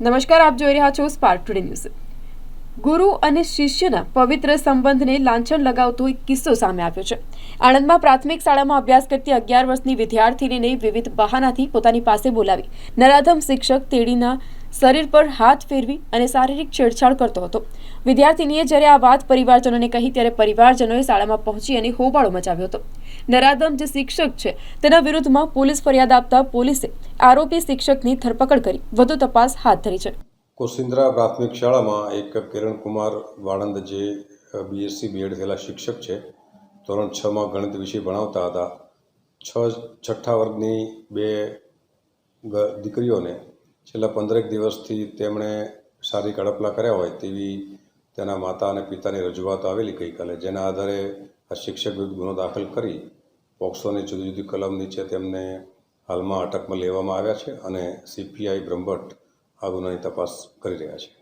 નમસ્કાર, આપ જોઈ રહ્યા છો સ્પાર્ક ટુડે ન્યૂઝ ગુરુ અને શિષ્યના પવિત્ર સંબંધને લાંછન લગાવતો એક કિસ્સો સામે આવ્યો છે. આણંદમાં પ્રાથમિક શાળામાં અભ્યાસ કરતી અગિયાર વર્ષની વિદ્યાર્થીનીને વિવિધ બહાનાથી પોતાની પાસે બોલાવી. નરાધમ શિક્ષક તેડીના શરીર પર હાથ ફેરવી અને શારીરિક છેડછાડ કરતો હતો. વિદ્યાર્થીનીએ જ્યારે આ વાત પરિવારજનોને કહી, ત્યારે પરિવારજનોએ શાળામાં પહોંચી અને હોબાળો મચાવ્યો હતો. નરાધમ જે શિક્ષક છે, તેના વિરુદ્ધમાં પોલીસ ફરિયાદ આપતા પોલીસે આરોપી શિક્ષકની ધરપકડ કરી. વધુ તપાસ હાથ ધરી છે. કોસિન્દ્રા પ્રાથમિક શાળામાં એક કિરણકુમાર વાળંદ જે બીએસસી બીએડ થયેલા શિક્ષક છે, ધોરણ છમાં ગણિત વિષય ભણાવતા હતા. છ, છઠ્ઠા વર્ગની બે દીકરીઓને છેલ્લા પંદરેક દિવસથી તેમણે શારીરિક અડપલા કર્યા હોય તેવી તેના માતા અને પિતાની રજૂઆતો આવેલી ગઈકાલે, જેના આધારે આ શિક્ષક વિરુદ્ધ ગુનો દાખલ કરી પોક્સોની જુદી જુદી કલમ નીચે તેમને હાલમાં અટકમાં લેવામાં આવ્યા છે અને સીપીઆઈ બ્રહ્મભટ્ટ આ ગુનાની તપાસ કરી રહ્યા છે.